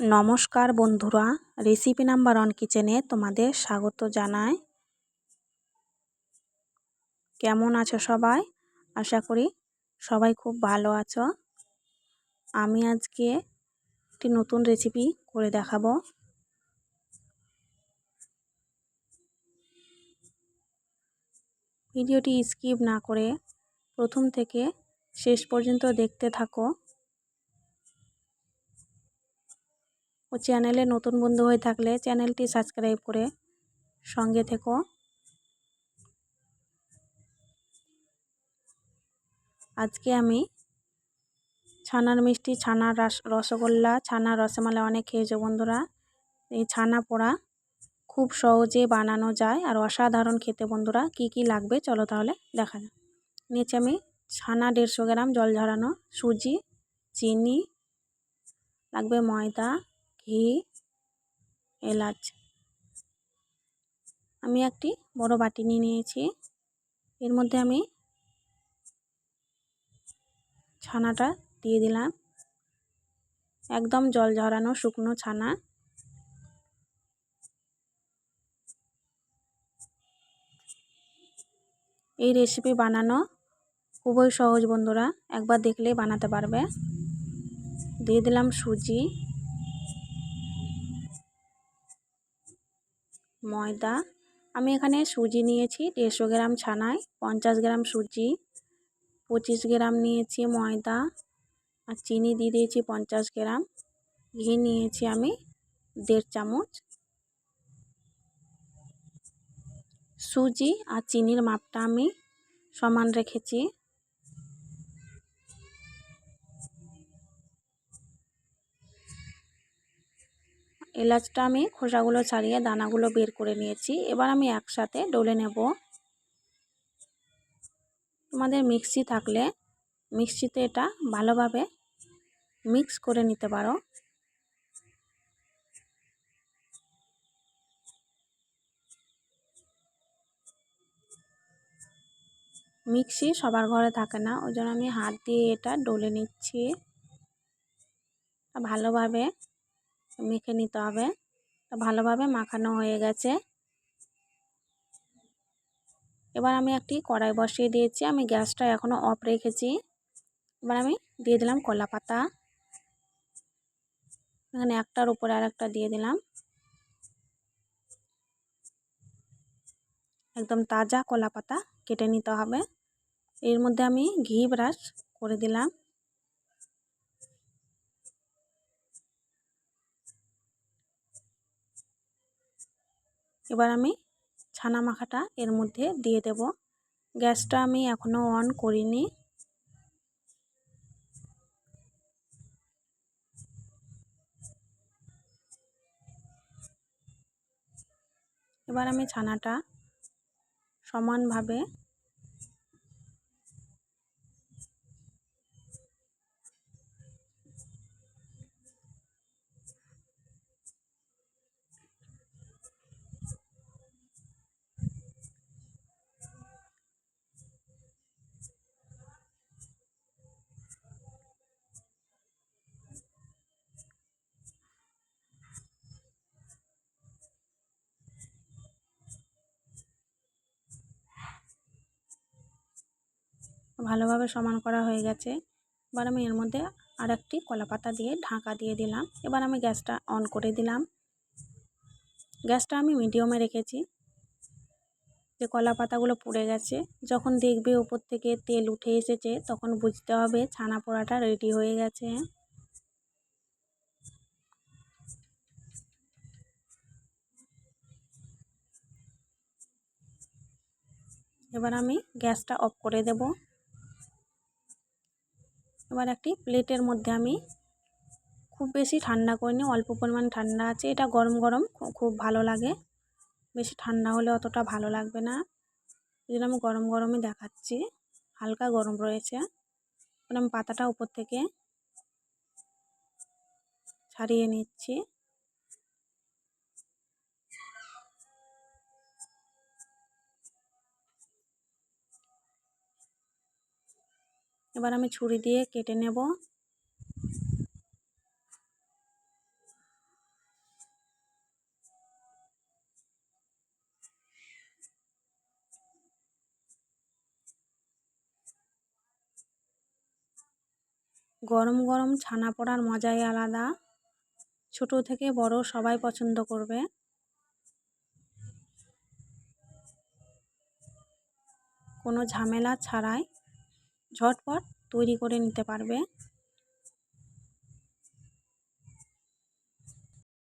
নমস্কার বন্ধুরা, recipe number one কিচেনে তোমাদের স্বাগত জানাই। কেমন আছো সবাই? আশা করি সবাই খুব ভালো আছো। আমি আজকে একটি নতুন রেসিপি করে দেখাবো। ভিডিওটি স্কিপ না করে প্রথম থেকে শেষ পর্যন্ত দেখতে থাকো। ও চ্যানেলে নতুন বন্ধু হয়ে থাকলে চ্যানেলটি সাবস্ক্রাইব করে সঙ্গে থেকো। আজকে আমি ছানার মিষ্টি, ছানার রস, রসগোল্লা, ছানার রসমালাই অনেক খেয়েছো বন্ধুরা। এই ছানা পোড়া খুব সহজে বানানো যায় আর অসাধারণ খেতে বন্ধুরা। কি কি লাগবে চলো তাহলে দেখা যাক। নিচে আমি ছানা দেড়শো গ্রাম জল ঝরানো সুজি, চিনি, লাগবে ময়দা ঘি, এলাচ। আমি একটি বড় বাটি নিয়ে নিয়েছি। এর মধ্যে আমি ছানাটা দিয়ে দিলাম। একদম জল ঝরানো শুকনো ছানা। এই রেসিপি বানানো খুবই সহজ বন্ধুরা। একবার দেখলেই বানাতে পারবে। দিয়ে দিলাম সুজি। ময়দা। আমি এখানে সুজি নিয়েছি, দেড়শো গ্রাম ছানায়, পঞ্চাশ গ্রাম সুজি, পঁচিশ গ্রাম নিয়েছি ময়দা, আর চিনি দিয়ে দিয়েছি পঞ্চাশ গ্রাম। ঘি নিয়েছি আমি দেড় চামচ। সুজি আর চিনির মাপটা আমি সমান রেখেছি। এলাচটা আমি খোসাগুলো ছাড়িয়ে দানাগুলো বের করে নিয়েছি। এবার আমি একসাথে ডলে নেব। তোমাদের মিক্সি থাকলে মিক্সিতে এটা ভালোভাবে মিক্স করে নিতে পারো। মিক্সি সবার ঘরে থাকে না, ওই জন্য আমি হাত দিয়ে এটা ডলে নিচ্ছি। ভালোভাবে মেখে নিতে হবে। ভালোভাবে মাখানো হয়ে গেছে। এবার আমি একটি কড়াই বসিয়ে দিয়েছি। আমি গ্যাসটা এখনও অফ রেখেছি। এবার আমি দিয়ে দিলাম কলা পাতা। এখানে একটার উপরে আর একটা দিয়ে দিলাম। একদম তাজা কলা পাতা কেটে নিতে হবে। এর মধ্যে আমি ঘি ব্রাশ করে দিলাম। এবার আমি ছানা মাখাটা এর মধ্যে দিয়ে দেব। গ্যাসটা আমি এখনও অন করিনি। এবার আমি ছানাটা সমানভাবে ভালোভাবে সমান করা হয়ে গেছে। এবার আমি এর মধ্যে আর একটি কলা পাতা দিয়ে ঢাকা দিয়ে দিলাম। এবার আমি গ্যাসটা অন করে দিলাম। গ্যাসটা আমি মিডিয়ামে রেখেছি। যে কলা পাতাগুলো পুড়ে গেছে, যখন দেখবে ওপর থেকে তেল উঠে এসেছে, তখন বুঝতে হবে ছানা পোড়াটা রেডি হয়ে গেছে। এবার আমি গ্যাসটা অফ করে দেব। এবার একটি প্লেটের মধ্যে আমি খুব বেশি ঠান্ডা করিনি, অল্প পরিমাণ ঠান্ডা আছে। এটা গরম গরম খুব ভালো লাগে। বেশি ঠান্ডা হলে অতটা ভালো লাগবে না। এই আমি গরম গরমই দেখাচ্ছি। হালকা গরম রয়েছে। আমি পাতাটা উপর থেকে ছাড়িয়ে নিচ্ছি। এবার আমি ছুরি দিয়ে কেটে নেব। গরম গরম ছানা পড়ার মজাই আলাদা। ছোট থেকে বড় সবাই পছন্দ করবে। কোনো ঝামেলা ছাড়াই ঝটপট তৈরি করে নিতে পারবে।